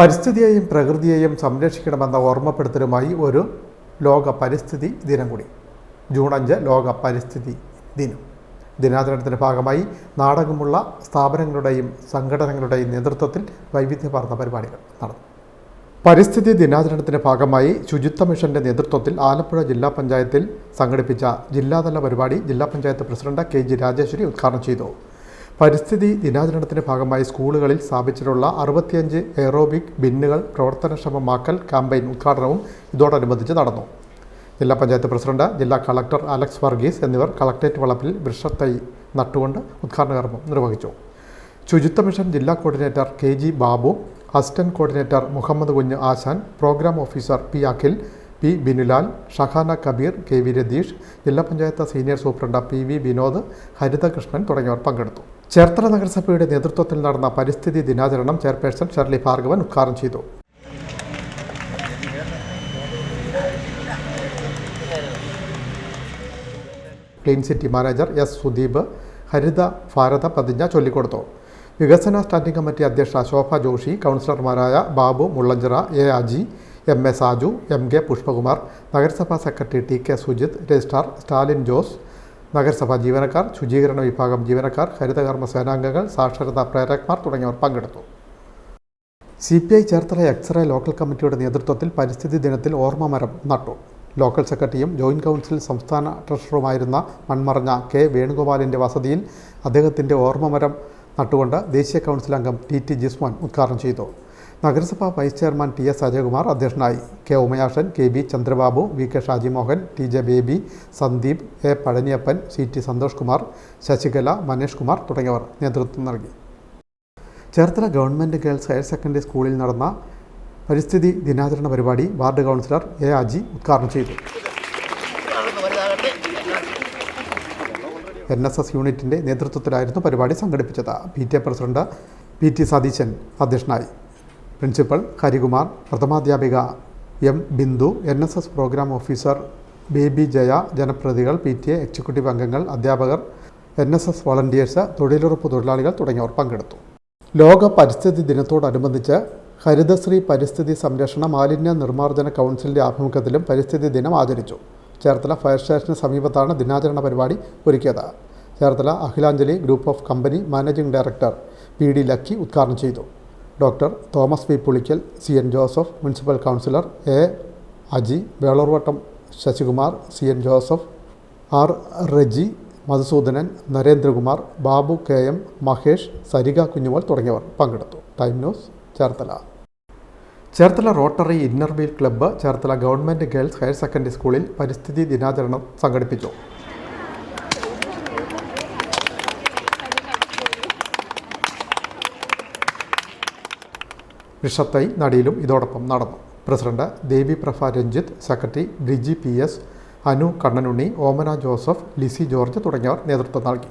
പരിസ്ഥിതിയെയും പ്രകൃതിയെയും സംരക്ഷിക്കണമെന്ന ഓർമ്മപ്പെടുത്തലുമായി ഒരു ലോക പരിസ്ഥിതി ദിനം കൂടി. ജൂൺ അഞ്ച് ലോക പരിസ്ഥിതി ദിനം. ദിനാചരണത്തിന്റെ ഭാഗമായി നാടകമുള്ള സ്ഥാപനങ്ങളുടെയും സംഘടനകളുടെയും നേതൃത്വത്തിൽ വൈവിധ്യമാർന്ന പരിപാടികൾ നടന്നു. പരിസ്ഥിതി ദിനാചരണത്തിന്റെ ഭാഗമായി ശുചിത്വ മിഷന്റെ നേതൃത്വത്തിൽ ആലപ്പുഴ ജില്ലാ പഞ്ചായത്തിൽ സംഘടിപ്പിച്ച ജില്ലാതല പരിപാടി ജില്ലാ panchayat president K G Rajeshwari ഉദ്ഘാടനം ചെയ്തു. പരിസ്ഥിതി ദിനാചരണത്തിന്റെ ഭാഗമായി സ്കൂളുകളിൽ സ്ഥാപിച്ചിട്ടുള്ള അറുപത്തിയഞ്ച് എയറോബിക് ബിന്നുകൾ പ്രവർത്തനക്ഷമമാക്കൽ ക്യാമ്പയിൻ ഉദ്ഘാടനവും ഇതോടനുബന്ധിച്ച് നടന്നു. ജില്ലാ പഞ്ചായത്ത് പ്രസിഡന്റ് ജില്ലാ കളക്ടർ അലക്സ് വർഗീസ് എന്നിവർ കളക്ടറേറ്റ് വളപ്പിൽ വൃക്ഷത്തൈ നട്ടുകൊണ്ട് ഉദ്ഘാടന കർമ്മം നിർവഹിച്ചു. ശുചിത്വ മിഷൻ ജില്ലാ coordinator K G Babu assistant coordinator Muhammad Kunju Asan programme officer P Akhil P Binulal Shahana Kabeer K V Ratheesh ജില്ലാ panchayat senior superintendent P V Vinod Harithakrishnan തുടങ്ങിയവർ പങ്കെടുത്തു. ചേർത്തല നഗരസഭയുടെ നേതൃത്വത്തിൽ നടന്ന പരിസ്ഥിതി ദിനാചരണം ചെയർപേഴ്സൺ ഷെർലി ഭാർഗവൻ ഉദ്ഘാടനം ചെയ്തു. Clean city manager S Sudeep ഹരിത ഭാരത പ്രതിജ്ഞ ചൊല്ലിക്കൊടുത്തു. വികസന സ്റ്റാൻഡിംഗ് കമ്മിറ്റി അധ്യക്ഷ ശോഭ ജോഷി കൗൺസിലർമാരായ Babu Mullanchira A Aji M A Saju M K Pushpakumar നഗരസഭാ secretary T K Sujith registrar Stalin Jose നഗരസഭാ ജീവനക്കാർ ശുചീകരണ വിഭാഗം ജീവനക്കാർ ഹരിതകർമ്മ സേനാംഗങ്ങൾ സാക്ഷരതാ പ്രേരകന്മാർ തുടങ്ങിയവർ പങ്കെടുത്തു. C P I Cherthala X-ray local കമ്മിറ്റിയുടെ നേതൃത്വത്തിൽ പരിസ്ഥിതി ദിനത്തിൽ ഓർമ്മമരം നട്ടു. ലോക്കൽ സെക്രട്ടറിയും ജോയിന്റ് കൗൺസിൽ സംസ്ഥാന ട്രഷററുമായിരുന്ന മൺമറഞ്ഞ കെ വേണുഗോപാലിന്റെ വസതിയിൽ അദ്ദേഹത്തിന്റെ ഓർമ്മമരം നട്ടുകൊണ്ട് ദേശീയ കൗൺസിൽ അംഗം ടി ടി ജിസ്മോൻ ഉദ്ഘാടനം ചെയ്തു. നഗരസഭാ vice chairman T S Ajayakumar അധ്യക്ഷനായി. K Umayashan K B Chandrababu V K Shajimohan T J Baby Sandeep A Palaniappan C T Santhosh Kumar Sasikala Manesh Kumar തുടങ്ങിയവർ നേതൃത്വം നൽകി. Cherthala government girls higher secondary സ്കൂളിൽ നടന്ന പരിസ്ഥിതി ദിനാചരണ പരിപാടി ward councillor A Aji ഉദ്ഘാടനം ചെയ്തു. എൻ എസ് എസ് യൂണിറ്റിന്റെ നേതൃത്വത്തിലായിരുന്നു പരിപാടി സംഘടിപ്പിച്ചത്. P T A president P T Satheesan അധ്യക്ഷനായി. Principal Harikumar പ്രഥമാധ്യാപിക M Bindu N S S programme officer Baby Jaya ജനപ്രതികൾ P T A executive അംഗങ്ങൾ അധ്യാപകർ എൻ എസ് എസ് വളണ്ടിയേഴ്സ് തൊഴിലുറപ്പ് തൊഴിലാളികൾ തുടങ്ങിയവർ പങ്കെടുത്തു. ലോക പരിസ്ഥിതി ദിനത്തോടനുബന്ധിച്ച് ഹരിതശ്രീ പരിസ്ഥിതി സംരക്ഷണ മാലിന്യ നിർമ്മാർജന കൗൺസിലിന്റെ ആഭിമുഖ്യത്തിലും പരിസ്ഥിതി ദിനം ആചരിച്ചു. ചേർത്തല ഫയർ സ്റ്റേഷന് സമീപത്താണ് ദിനാചരണ പരിപാടി ഒരുക്കിയത്. Cherthala Akhilanjali group of company managing director P D Lucky ഉദ്ഘാടനം ചെയ്തു. Doctor Thomas P. Pulickal C. N. Joseph municipal councillor A. Aji Veloorvattom Sasikumar C. N. Joseph R. Reji Madhusoodanan Narendrakumar Babu K. M Mahesh Sarika Kunjumol തുടങ്ങിയവർ പങ്കെടുത്തു. Time news Cherthala. Cherthala rotary inner wheel club Cherthala government girls higher secondary സ്കൂളിൽ പരിസ്ഥിതി ദിനാചരണം സംഘടിപ്പിച്ചു. വിഷത്തൈ നടിയിലും ഇതോടൊപ്പം നടന്നു. President Devi Prabha Ranjith secretary Briji P S Anu Kannanunni Omana Joseph Lizzy George തുടങ്ങിയവർ നേതൃത്വം നൽകി.